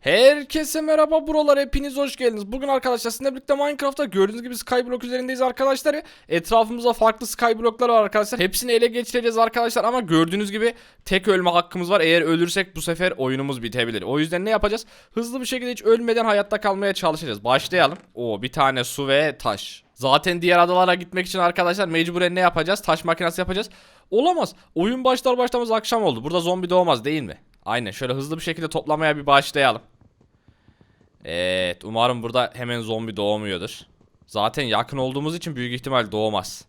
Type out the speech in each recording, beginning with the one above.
Herkese merhaba buralar hepiniz hoş geldiniz. Bugün arkadaşlar sizinle birlikte Minecraft'ta gördüğünüz gibi Skyblock üzerindeyiz arkadaşlar. Etrafımızda farklı Skyblock'lar var arkadaşlar. Hepsini ele geçireceğiz arkadaşlar ama gördüğünüz gibi tek ölme hakkımız var. Eğer ölürsek bu sefer oyunumuz bitebilir. O yüzden ne yapacağız? Hızlı bir şekilde hiç ölmeden hayatta kalmaya çalışacağız. Başlayalım. Oo bir tane su ve taş. Zaten diğer adalara gitmek için arkadaşlar mecburen ne yapacağız? Taş makinesi yapacağız. Olamaz. Oyun başlar başlamaz akşam oldu. Burada zombi doğmaz değil mi? Aynen şöyle hızlı bir şekilde toplamaya bir başlayalım. Evet umarım burada hemen zombi doğmuyordur. Zaten yakın olduğumuz için büyük ihtimal doğmaz.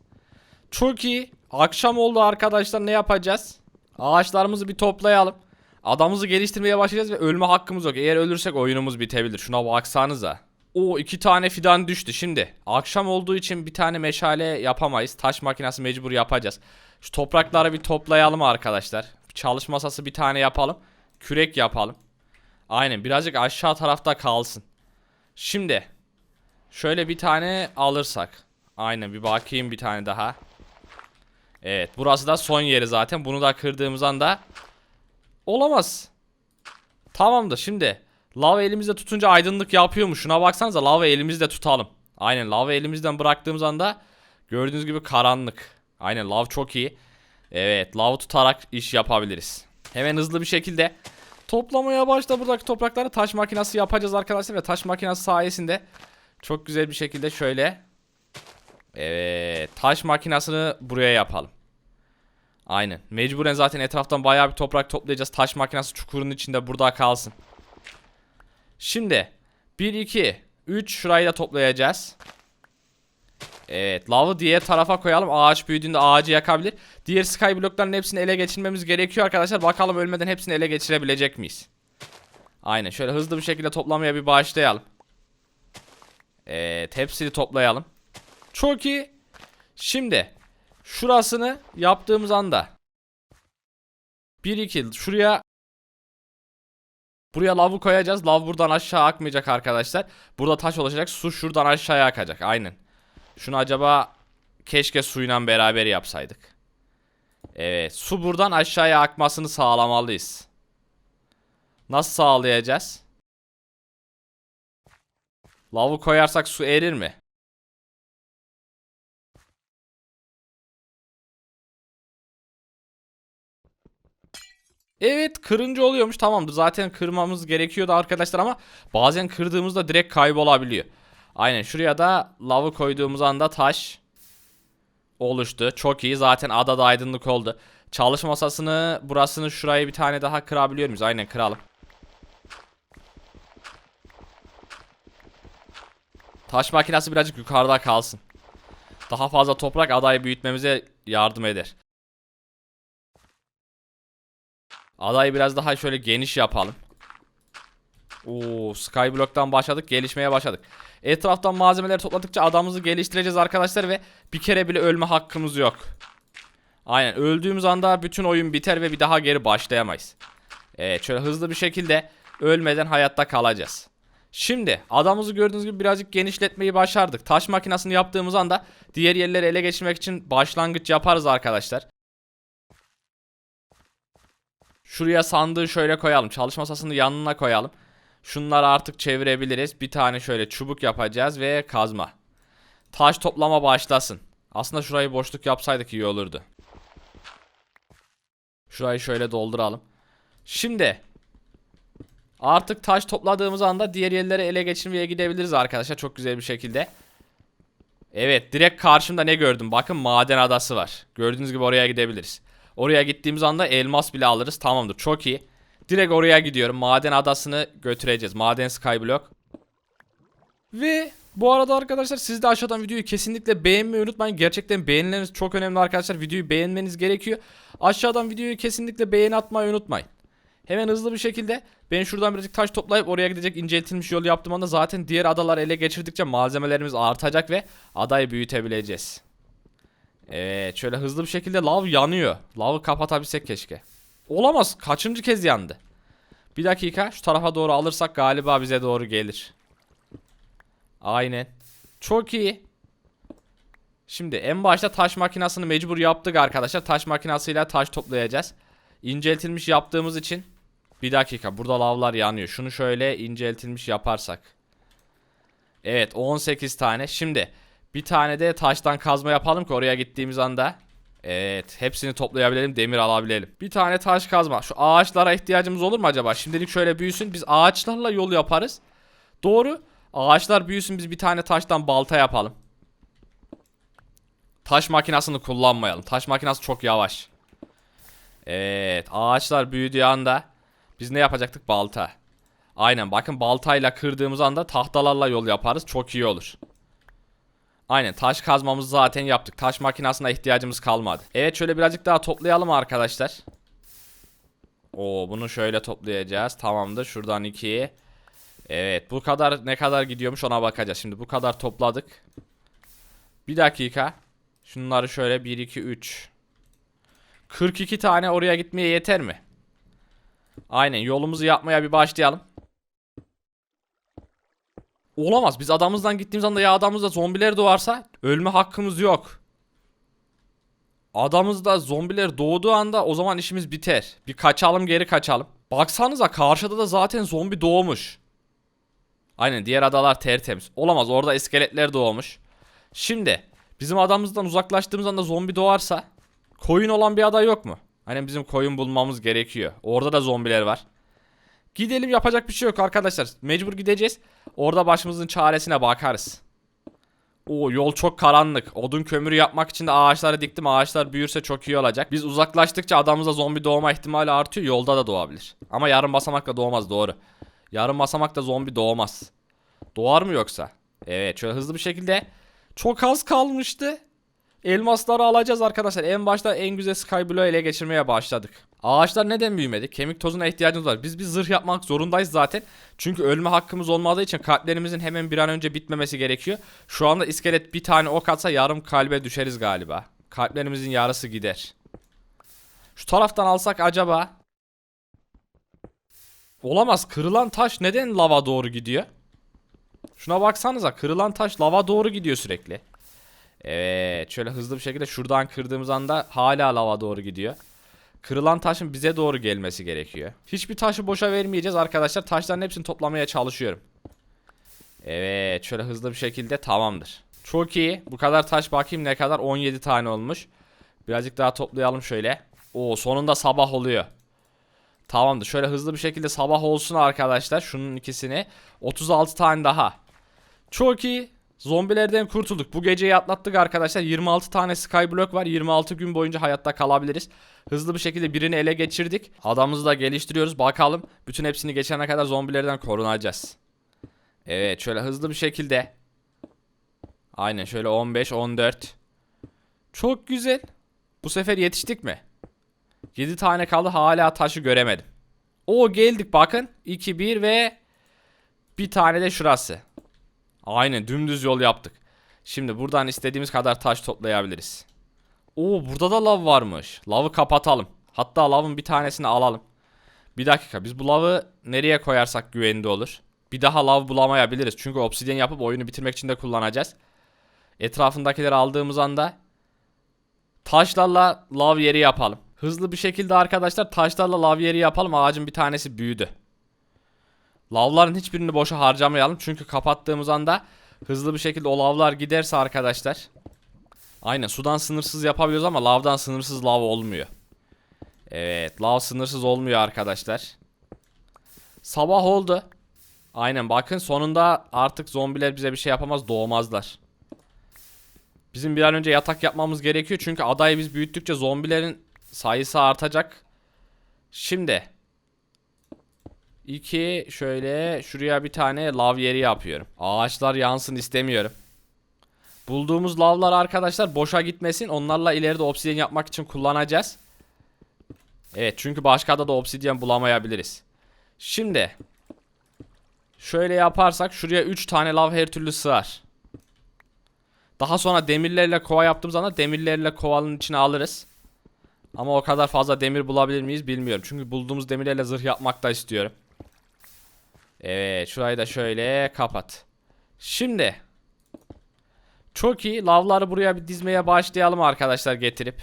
Çok iyi. Akşam oldu arkadaşlar ne yapacağız? Ağaçlarımızı bir toplayalım. Adamımızı geliştirmeye başlayacağız ve ölme hakkımız yok. Eğer ölürsek oyunumuz bitebilir. Şuna baksanıza. O iki tane fidan düştü. Şimdi akşam olduğu için bir tane meşale yapamayız. Taş makinesi mecbur yapacağız. Şu toprakları bir toplayalım arkadaşlar. Çalış masası bir tane yapalım. Kürek yapalım. Aynen birazcık aşağı tarafta kalsın. Şimdi şöyle bir tane alırsak. Aynen bir bakayım bir tane daha. Evet burası da son yeri zaten. Bunu da kırdığımız anda olamaz. Tamamdır şimdi. Lava elimizde tutunca aydınlık yapıyor mu? Şuna baksanıza lava elimizde tutalım. Aynen lava elimizden bıraktığımız anda gördüğünüz gibi karanlık. Aynen lav çok iyi. Evet lav tutarak iş yapabiliriz. Hemen hızlı bir şekilde Toplamaya başla buradaki toprakları taş makinesi yapacağız arkadaşlar ve taş makinesi sayesinde çok güzel bir şekilde şöyle Evet taş makinesini buraya yapalım. Aynen. Mecburen zaten etraftan bayağı bir toprak toplayacağız. Taş makinesi çukurun içinde burada kalsın. Şimdi 1 2 3 şurayı da toplayacağız. Evet lavı diğer tarafa koyalım. Ağaç büyüdüğünde ağacı yakabilir. Diğer skyblockların hepsini ele geçirmemiz gerekiyor arkadaşlar. Bakalım ölmeden hepsini ele geçirebilecek miyiz? Aynen şöyle hızlı bir şekilde toplamaya bir başlayalım. Evet hepsini toplayalım. Çok iyi. Şimdi şurasını yaptığımız anda 1 2 şuraya Buraya lavı koyacağız. Lav buradan aşağı akmayacak arkadaşlar. Burada taş olacak. Su şuradan aşağıya akacak. Aynen. Şunu acaba keşke suyla beraber yapsaydık. Evet. Su buradan aşağıya akmasını sağlamalıyız. Nasıl sağlayacağız? Lavı koyarsak su erir mi? Evet kırınca oluyormuş tamamdır zaten kırmamız gerekiyordu arkadaşlar ama bazen kırdığımızda direkt kaybolabiliyor. Aynen şuraya da lavı koyduğumuz anda taş oluştu. Çok iyi zaten adada aydınlık oldu. Çalışma masasını burasını şurayı bir tane daha kırabiliyor muyuz? Aynen kıralım. Taş makinesi birazcık yukarıda kalsın. Daha fazla toprak adayı büyütmemize yardım eder. Adayı biraz daha şöyle geniş yapalım. Oo, Skyblock'tan başladık, gelişmeye başladık. Etraftan malzemeleri topladıkça adamımızı geliştireceğiz arkadaşlar ve bir kere bile ölme hakkımız yok. Aynen öldüğümüz anda bütün oyun biter ve bir daha geri başlayamayız. Evet şöyle hızlı bir şekilde ölmeden hayatta kalacağız. Şimdi adamımızı gördüğünüz gibi birazcık genişletmeyi başardık. Taş makinesini yaptığımız anda diğer yerleri ele geçirmek için başlangıç yaparız arkadaşlar. Şuraya sandığı şöyle koyalım. Çalışma masasını yanına koyalım. Şunları artık çevirebiliriz. Bir tane şöyle çubuk yapacağız ve kazma. Taş toplama başlasın. Aslında şurayı boşluk yapsaydık iyi olurdu. Şurayı şöyle dolduralım. Şimdi artık taş topladığımız anda diğer yerlere ele geçirmeye gidebiliriz arkadaşlar. Çok güzel bir şekilde. Evet direkt karşımda ne gördüm? Bakın maden adası var. Gördüğünüz gibi oraya gidebiliriz. Oraya gittiğimiz anda elmas bile alırız. Tamamdır çok iyi. Direkt oraya gidiyorum. Maden adasını götüreceğiz. Maden Skyblock. Ve bu arada arkadaşlar siz de aşağıdan videoyu kesinlikle beğenmeyi unutmayın. Gerçekten beğenileriniz çok önemli arkadaşlar. Videoyu beğenmeniz gerekiyor. Aşağıdan videoyu kesinlikle beğeni atmayı unutmayın. Hemen hızlı bir şekilde ben şuradan birazcık taş toplayıp oraya gidecek inceltilmiş yol yaptığım anda zaten diğer adaları ele geçirdikçe malzemelerimiz artacak ve adayı büyütebileceğiz. Evet şöyle hızlı bir şekilde lav yanıyor. Lavı kapatabilsek keşke. Olamaz. Kaçıncı kez yandı? Bir dakika şu tarafa doğru alırsak galiba bize doğru gelir. Aynen. Çok iyi. Şimdi en başta taş makinasını mecbur yaptık arkadaşlar. Taş makinasıyla taş toplayacağız. İnceltilmiş yaptığımız için Bir dakika burada lavlar yanıyor. Şunu şöyle inceltilmiş yaparsak. Evet 18 tane. Şimdi bir tane de taştan kazma yapalım ki oraya gittiğimiz anda. Evet hepsini toplayabilelim demir alabilelim. Bir tane taş kazma. Şu ağaçlara ihtiyacımız olur mu acaba? Şimdilik şöyle büyüsün biz ağaçlarla yol yaparız. Doğru. Ağaçlar büyüsün biz bir tane taştan balta yapalım. Taş makinasını kullanmayalım. Taş makinası çok yavaş. Evet ağaçlar büyüdüğü anda biz ne yapacaktık? Balta. Aynen bakın baltayla kırdığımız anda tahtalarla yol yaparız. Çok iyi olur. Aynen taş kazmamızı zaten yaptık. Taş makinasına ihtiyacımız kalmadı. Evet şöyle birazcık daha toplayalım arkadaşlar. Oo bunu şöyle toplayacağız. Tamamdır. Şuradan iki. Evet bu kadar ne kadar gidiyormuş ona bakacağız. Şimdi bu kadar topladık. Bir dakika. Şunları şöyle 1 2 3. 42 tane oraya gitmeye yeter mi? Aynen yolumuzu yapmaya bir başlayalım. Olamaz. Biz adamımızdan gittiğimiz anda ya adamımızda zombiler doğarsa ölme hakkımız yok. Adamızda zombiler doğduğu anda o zaman işimiz biter. Bir kaçalım geri kaçalım. Baksanıza karşıda da zaten zombi doğmuş. Aynen diğer adalar tertemiz. Olamaz orada iskeletler doğmuş. Şimdi bizim adamımızdan uzaklaştığımız anda zombi doğarsa koyun olan bir ada yok mu? Hani bizim koyun bulmamız gerekiyor. Orada da zombiler var. Gidelim yapacak bir şey yok arkadaşlar. Mecbur gideceğiz. Orada başımızın çaresine bakarız. O yol çok karanlık. Odun kömürü yapmak için de ağaçları diktim. Ağaçlar büyürse çok iyi olacak. Biz uzaklaştıkça adamımıza zombi doğma ihtimali artıyor. Yolda da doğabilir. Ama yarım basamakla doğmaz doğru. Yarım basamakta zombi doğmaz. Doğar mı yoksa? Evet şöyle hızlı bir şekilde. Çok az kalmıştı. Elmasları alacağız arkadaşlar. En başta en güzel Skyblock'u ele geçirmeye başladık. Ağaçlar neden büyümedi? Kemik tozuna ihtiyacımız var. Biz bir zırh yapmak zorundayız zaten. Çünkü ölme hakkımız olmadığı için kalplerimizin hemen bir an önce bitmemesi gerekiyor. Şu anda iskelet bir tane ok atsa yarım kalbe düşeriz galiba. Kalplerimizin yarısı gider. Şu taraftan alsak acaba? Olamaz. Kırılan taş neden lava doğru gidiyor? Şuna baksanıza. Kırılan taş lava doğru gidiyor sürekli. Evet şöyle hızlı bir şekilde şuradan kırdığımız anda hala lava doğru gidiyor. Kırılan taşın bize doğru gelmesi gerekiyor. Hiçbir taşı boşa vermeyeceğiz arkadaşlar. Taşların hepsini toplamaya çalışıyorum. Evet şöyle hızlı bir şekilde tamamdır. Çok iyi. Bu kadar taş bakayım ne kadar 17 tane olmuş. Birazcık daha toplayalım şöyle. Oo sonunda sabah oluyor. Tamamdır. Şöyle hızlı bir şekilde sabah olsun arkadaşlar. Şunun ikisini. 36 tane daha. Çok iyi. Zombilerden kurtulduk. Bu geceyi atlattık arkadaşlar. 26 tane skyblock var. 26 gün boyunca hayatta kalabiliriz. Hızlı bir şekilde birini ele geçirdik. Adamımızı da geliştiriyoruz. Bakalım. Bütün hepsini geçene kadar zombilerden korunacağız. Evet şöyle hızlı bir şekilde. Aynen şöyle 15 14. Çok güzel. Bu sefer yetiştik mi? 7 tane kaldı hala taşı göremedim. O geldik bakın. 2 1 ve bir tane de şurası. Aynen dümdüz yol yaptık. Şimdi buradan istediğimiz kadar taş toplayabiliriz. Oo burada da lav varmış. Lavı kapatalım. Hatta lavın bir tanesini alalım. Bir dakika biz bu lavı nereye koyarsak güvende olur. Bir daha lav bulamayabiliriz. Çünkü obsidyen yapıp oyunu bitirmek için de kullanacağız. Etrafındakileri aldığımız anda taşlarla lav yeri yapalım. Hızlı bir şekilde arkadaşlar taşlarla lav yeri yapalım. Ağacın bir tanesi büyüdü. Lavların hiçbirini boşa harcamayalım. Çünkü kapattığımız anda hızlı bir şekilde o lavlar giderse arkadaşlar. Aynen sudan sınırsız yapabiliyoruz ama lavdan sınırsız lav olmuyor. Evet lav sınırsız olmuyor arkadaşlar. Sabah oldu. Aynen bakın sonunda artık zombiler bize bir şey yapamaz doğmazlar. Bizim bir an önce yatak yapmamız gerekiyor. Çünkü adayı biz büyüttükçe zombilerin sayısı artacak. Şimdi 2 şöyle şuraya bir tane lav yeri yapıyorum. Ağaçlar yansın istemiyorum. Bulduğumuz lavlar arkadaşlar boşa gitmesin. Onlarla ileride obsidyen yapmak için kullanacağız. Evet çünkü başka da obsidyen bulamayabiliriz. Şimdi şöyle yaparsak şuraya 3 tane lav her türlü sığar. Daha sonra demirlerle kova yaptığımız anda demirlerle kovanın içine alırız. Ama o kadar fazla demir bulabilir miyiz bilmiyorum. Çünkü bulduğumuz demirlerle zırh yapmak da istiyorum. Evet şurayı da şöyle kapat. Şimdi çok iyi lavları buraya bir dizmeye başlayalım arkadaşlar getirip.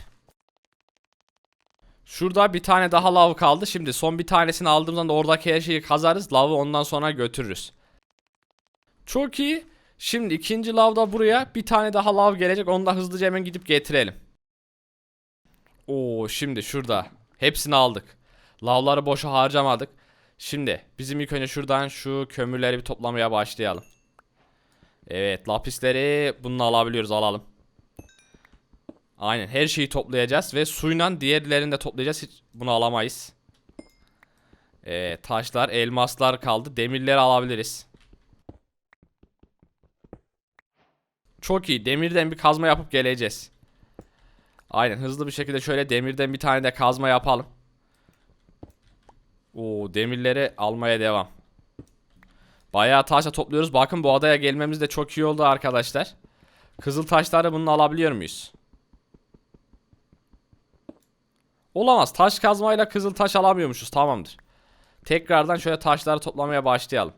Şurada bir tane daha lav kaldı. Şimdi son bir tanesini aldığımızda da oradaki her şeyi kazarız. Lavı ondan sonra götürürüz. Çok iyi. Şimdi ikinci lavda buraya bir tane daha lav gelecek. Onu da hızlıca hemen gidip getirelim. Oo şimdi şurada. Hepsini aldık. Lavları boşa harcamadık. Şimdi bizim ilk önce şuradan şu kömürleri bir toplamaya başlayalım. Evet lapisleri bununla alabiliyoruz alalım. Aynen her şeyi toplayacağız ve suyla diğerlerini de toplayacağız. Hiç bunu alamayız. Evet taşlar elmaslar kaldı. Demirleri alabiliriz. Çok iyi. Demirden bir kazma yapıp geleceğiz. Aynen hızlı bir şekilde şöyle demirden bir tane de kazma yapalım. Oo demirleri almaya devam. Bayağı taşla topluyoruz. Bakın bu adaya gelmemiz de çok iyi oldu arkadaşlar. Kızıl taşları bununla alabiliyor muyuz? Olamaz. Taş kazmayla kızıl taş alamıyormuşuz. Tamamdır. Tekrardan şöyle taşları toplamaya başlayalım.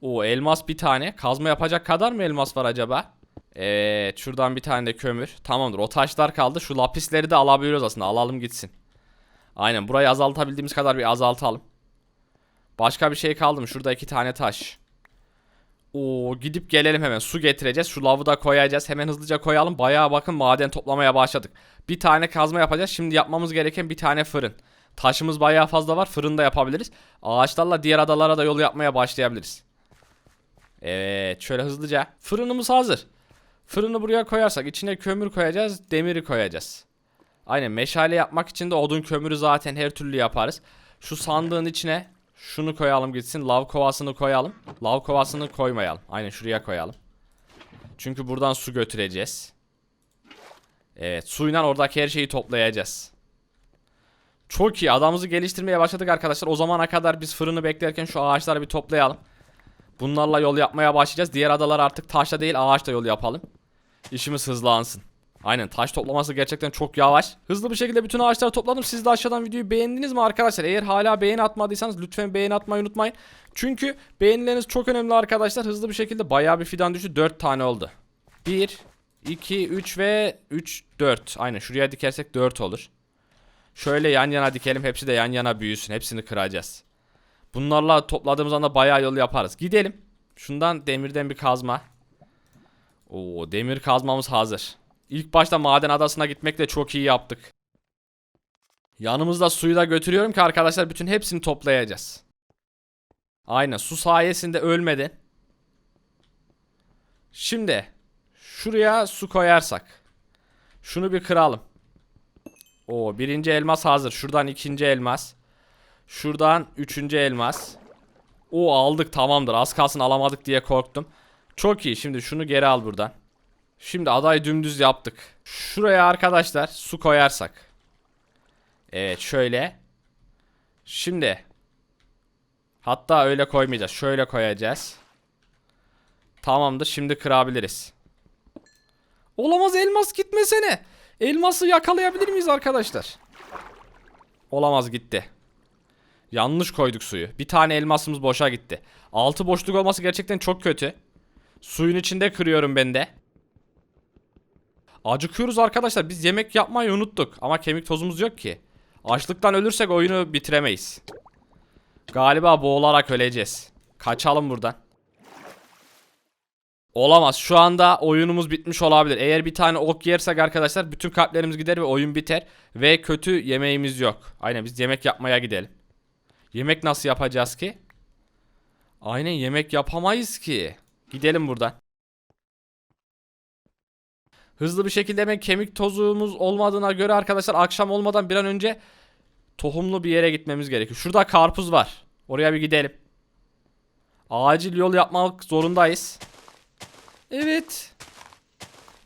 Oo elmas bir tane. Kazma yapacak kadar mı elmas var acaba? Evet şuradan bir tane de kömür. Tamamdır o taşlar kaldı. Şu lapisleri de alabiliyoruz aslında. Alalım gitsin. Aynen burayı azaltabildiğimiz kadar bir azaltalım. Başka bir şey kaldı mı? Şurada iki tane taş. Oo gidip gelelim hemen. Su getireceğiz. Şu lavı da koyacağız. Hemen hızlıca koyalım. Bayağı bakın maden toplamaya başladık. Bir tane kazma yapacağız. Şimdi yapmamız gereken bir tane fırın. Taşımız bayağı fazla var. Fırında yapabiliriz. Ağaçlarla diğer adalara da yol yapmaya başlayabiliriz. Evet şöyle hızlıca. Fırınımız hazır. Fırını buraya koyarsak içine kömür koyacağız. Demiri koyacağız. Aynen meşale yapmak için de odun kömürü zaten her türlü yaparız. Şu sandığın içine şunu koyalım gitsin. Lav kovasını koyalım. Lav kovasını koymayalım. Aynen şuraya koyalım. Çünkü buradan su götüreceğiz. Evet suyla oradaki her şeyi toplayacağız. Çok iyi adamımızı geliştirmeye başladık arkadaşlar. O zamana kadar biz fırını beklerken şu ağaçları bir toplayalım. Bunlarla yol yapmaya başlayacağız. Diğer adalar artık taşla değil ağaçla yol yapalım. İşimiz hızlansın. Aynen taş toplaması gerçekten çok yavaş. Hızlı bir şekilde bütün ağaçları topladım. Siz de aşağıdan videoyu beğendiniz mi arkadaşlar? Eğer hala beğeni atmadıysanız lütfen beğeni atmayı unutmayın. Çünkü beğenileriniz çok önemli arkadaşlar. Hızlı bir şekilde bayağı bir fidan düştü. 4 tane oldu. 1, 2, 3 ve 3, 4. Aynen şuraya dikersek 4 olur. Şöyle yan yana dikelim. Hepsi de yan yana büyüsün. Hepsini kıracağız. Bunlarla topladığımız anda bayağı yol yaparız. Gidelim. Şundan demirden bir kazma. Oo demir kazmamız hazır. İlk başta maden adasına gitmekle çok iyi yaptık. Yanımızda suyu da götürüyorum ki arkadaşlar bütün hepsini toplayacağız. Aynen su sayesinde ölmeden. Şimdi şuraya su koyarsak. Şunu bir kıralım. Oo birinci elmas hazır. Şuradan ikinci elmas. Şuradan üçüncü elmas. O aldık tamamdır. Az kalsın alamadık diye korktum. Çok iyi. Şimdi şunu geri al buradan. Şimdi adayı dümdüz yaptık. Şuraya arkadaşlar su koyarsak. Evet şöyle. Şimdi. Hatta öyle koymayacağız. Şöyle koyacağız. Tamamdır. Şimdi kırabiliriz. Olamaz elmas gitmesene. Elması yakalayabilir miyiz arkadaşlar? Olamaz gitti. Yanlış koyduk suyu. Bir tane elmasımız boşa gitti. Altı boşluk olması gerçekten çok kötü. Suyun içinde kırıyorum ben de. Acıkıyoruz arkadaşlar. Biz yemek yapmayı unuttuk. Ama kemik tozumuz yok ki. Açlıktan ölürsek oyunu bitiremeyiz. Galiba boğularak öleceğiz. Kaçalım buradan. Olamaz. Şu anda oyunumuz bitmiş olabilir. Eğer bir tane ok yersek arkadaşlar bütün kalplerimiz gider ve oyun biter. Ve kötü yemeğimiz yok. Aynen biz yemek yapmaya gidelim. Yemek nasıl yapacağız ki? Aynen yemek yapamayız ki. Gidelim buradan. Hızlı bir şekilde hemen kemik tozumuz olmadığına göre arkadaşlar akşam olmadan bir an önce tohumlu bir yere gitmemiz gerekiyor. Şurada karpuz var. Oraya bir gidelim. Acil yol yapmak zorundayız. Evet.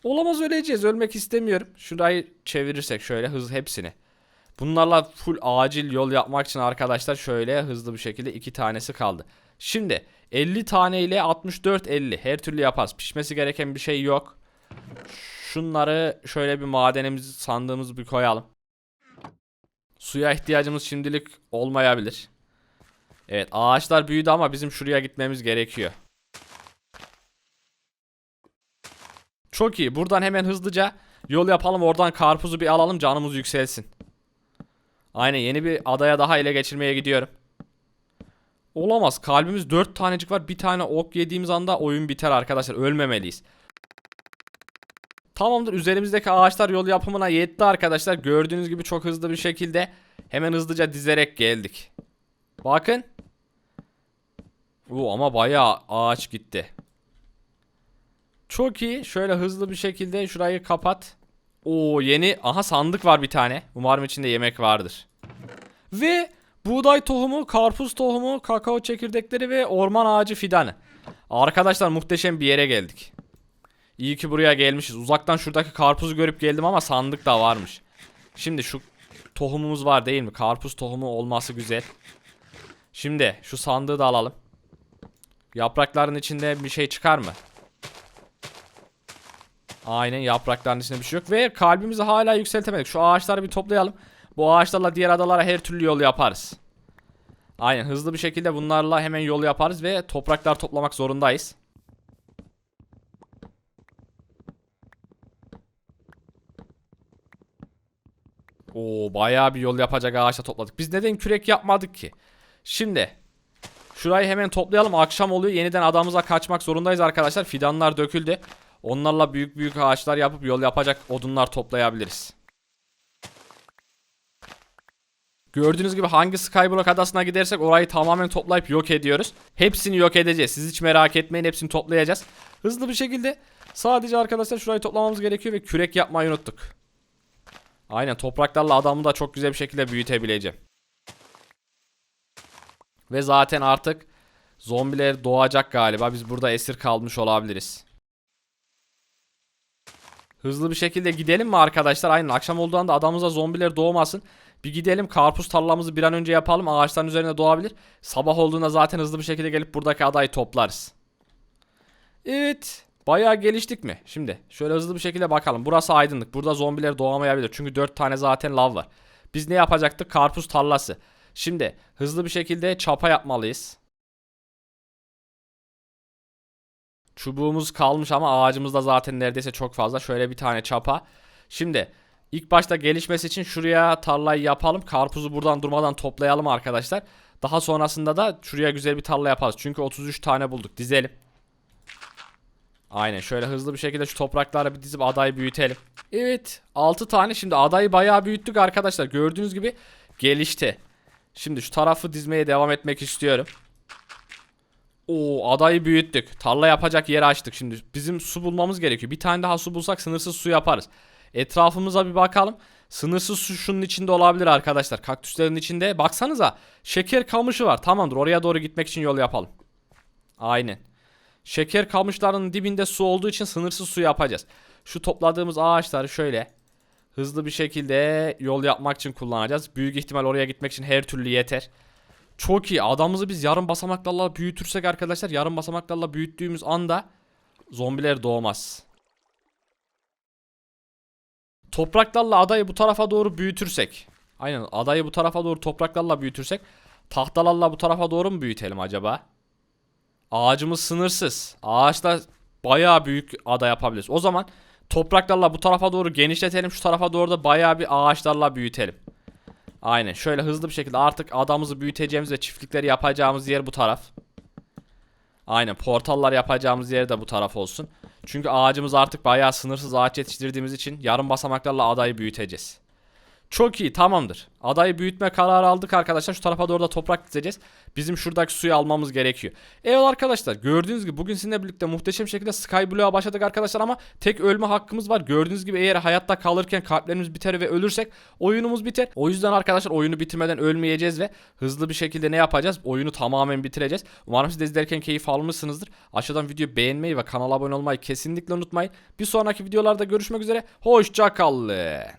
Olamaz öleceğiz. Ölmek istemiyorum. Şurayı çevirirsek şöyle hız hepsini. Bunlarla full acil yol yapmak için arkadaşlar şöyle hızlı bir şekilde iki tanesi kaldı. Şimdi 50 tane ile 64 50 her türlü yaparız. Pişmesi gereken bir şey yok. Şunları şöyle bir madenimizi sandığımız bir koyalım. Suya ihtiyacımız şimdilik olmayabilir. Evet ağaçlar büyüdü ama bizim şuraya gitmemiz gerekiyor. Çok iyi. Buradan hemen hızlıca yol yapalım. Oradan karpuzu bir alalım. Canımız yükselsin. Aynen yeni bir adaya daha ele geçirmeye gidiyorum. Olamaz. Kalbimiz 4 tanecik var. Bir tane ok yediğimiz anda oyun biter arkadaşlar. Ölmemeliyiz. Tamamdır. Üzerimizdeki ağaçlar yol yapımına yetti arkadaşlar. Gördüğünüz gibi çok hızlı bir şekilde hemen hızlıca dizerek geldik. Bakın. Oo, ama bayağı ağaç gitti. Çok iyi. Şöyle hızlı bir şekilde şurayı kapat. Oo yeni. Aha sandık var bir tane. Umarım içinde yemek vardır. Ve buğday tohumu, karpuz tohumu, kakao çekirdekleri ve orman ağacı fidanı. Arkadaşlar muhteşem bir yere geldik. İyi ki buraya gelmişiz. Uzaktan şuradaki karpuzu görüp geldim ama sandık da varmış. Şimdi şu tohumumuz var değil mi? Karpuz tohumu olması güzel. Şimdi şu sandığı da alalım. Yaprakların içinde bir şey çıkar mı? Aynen yaprakların içinde bir şey yok. Ve kalbimizi hala yükseltemedik. Şu ağaçları bir toplayalım. Bu ağaçlarla diğer adalara her türlü yol yaparız. Aynen hızlı bir şekilde bunlarla hemen yol yaparız ve topraklar toplamak zorundayız. Oo bayağı bir yol yapacak ağaçla topladık. Biz neden kürek yapmadık ki? Şimdi şurayı hemen toplayalım. Akşam oluyor. Yeniden adamıza kaçmak zorundayız arkadaşlar. Fidanlar döküldü. Onlarla büyük büyük ağaçlar yapıp yol yapacak odunlar toplayabiliriz. Gördüğünüz gibi hangi Skyblock adasına gidersek orayı tamamen toplayıp yok ediyoruz. Hepsini yok edeceğiz. Siz hiç merak etmeyin hepsini toplayacağız. Hızlı bir şekilde sadece arkadaşlar şurayı toplamamız gerekiyor ve kürek yapmayı unuttuk. Aynen topraklarla adamı da çok güzel bir şekilde büyütebileceğim. Ve zaten artık zombiler doğacak galiba. Biz burada esir kalmış olabiliriz. Hızlı bir şekilde gidelim mi arkadaşlar? Aynen akşam olduğunda adamıza zombiler doğmasın. Bir gidelim karpuz tarlamızı bir an önce yapalım. Ağaçların üzerinde doğabilir. Sabah olduğunda zaten hızlı bir şekilde gelip buradaki adayı toplarız. Evet. Bayağı geliştik mi? Şimdi şöyle hızlı bir şekilde bakalım. Burası aydınlık. Burada zombiler doğamayabilir. Çünkü 4 tane zaten lav var. Biz ne yapacaktık? Karpuz tarlası. Şimdi hızlı bir şekilde çapa yapmalıyız. Çubuğumuz kalmış ama ağacımız da zaten neredeyse çok fazla. Şöyle bir tane çapa. Şimdi ilk başta gelişmesi için şuraya tarlayı yapalım. Karpuzu buradan durmadan toplayalım arkadaşlar. Daha sonrasında da şuraya güzel bir tarla yaparız. Çünkü 33 tane bulduk. Dizelim. Aynen şöyle hızlı bir şekilde şu toprakları bir dizip adayı büyütelim. Evet 6 tane şimdi adayı bayağı büyüttük arkadaşlar. Gördüğünüz gibi gelişti. Şimdi şu tarafı dizmeye devam etmek istiyorum. Oo adayı büyüttük. Tarla yapacak yer açtık şimdi. Bizim su bulmamız gerekiyor. Bir tane daha su bulsak sınırsız su yaparız. Etrafımıza bir bakalım. Sınırsız su şunun içinde olabilir arkadaşlar. Kaktüslerin içinde. Baksanıza şeker kamışı var. Tamamdır oraya doğru gitmek için yol yapalım. Aynen. Şeker kamışlarının dibinde su olduğu için sınırsız su yapacağız. Şu topladığımız ağaçları şöyle hızlı bir şekilde yol yapmak için kullanacağız. Büyük ihtimal oraya gitmek için her türlü yeter. Çok iyi. Adamımızı biz yarım basamaklarla büyütürsek arkadaşlar yarım basamaklarla büyüttüğümüz anda zombiler doğmaz. Topraklarla adayı bu tarafa doğru büyütürsek. Aynen adayı bu tarafa doğru topraklarla büyütürsek. Tahtalarla bu tarafa doğru mu büyütelim acaba? Ağacımız sınırsız. Ağaçla bayağı büyük ada yapabiliriz. O zaman topraklarla bu tarafa doğru genişletelim. Şu tarafa doğru da bayağı bir ağaçlarla büyütelim. Aynen şöyle hızlı bir şekilde artık adamızı büyüteceğimiz ve çiftlikleri yapacağımız yer bu taraf. Aynen portallar yapacağımız yer de bu taraf olsun. Çünkü ağacımız artık bayağı sınırsız ağaç yetiştirdiğimiz için yarım basamaklarla adayı büyüteceğiz. Çok iyi tamamdır. Adayı büyütme kararı aldık arkadaşlar. Şu tarafa doğru da toprak dizeceğiz. Bizim şuradaki suyu almamız gerekiyor. Evet arkadaşlar gördüğünüz gibi bugün sizinle birlikte muhteşem şekilde Skyblue'a başladık arkadaşlar ama tek ölme hakkımız var. Gördüğünüz gibi eğer hayatta kalırken kalplerimiz biter ve ölürsek oyunumuz biter. O yüzden arkadaşlar oyunu bitirmeden ölmeyeceğiz ve hızlı bir şekilde ne yapacağız? Oyunu tamamen bitireceğiz. Umarım siz de izlerken keyif almışsınızdır. Aşağıdan videoyu beğenmeyi ve kanala abone olmayı kesinlikle unutmayın. Bir sonraki videolarda görüşmek üzere. Hoşçakalın.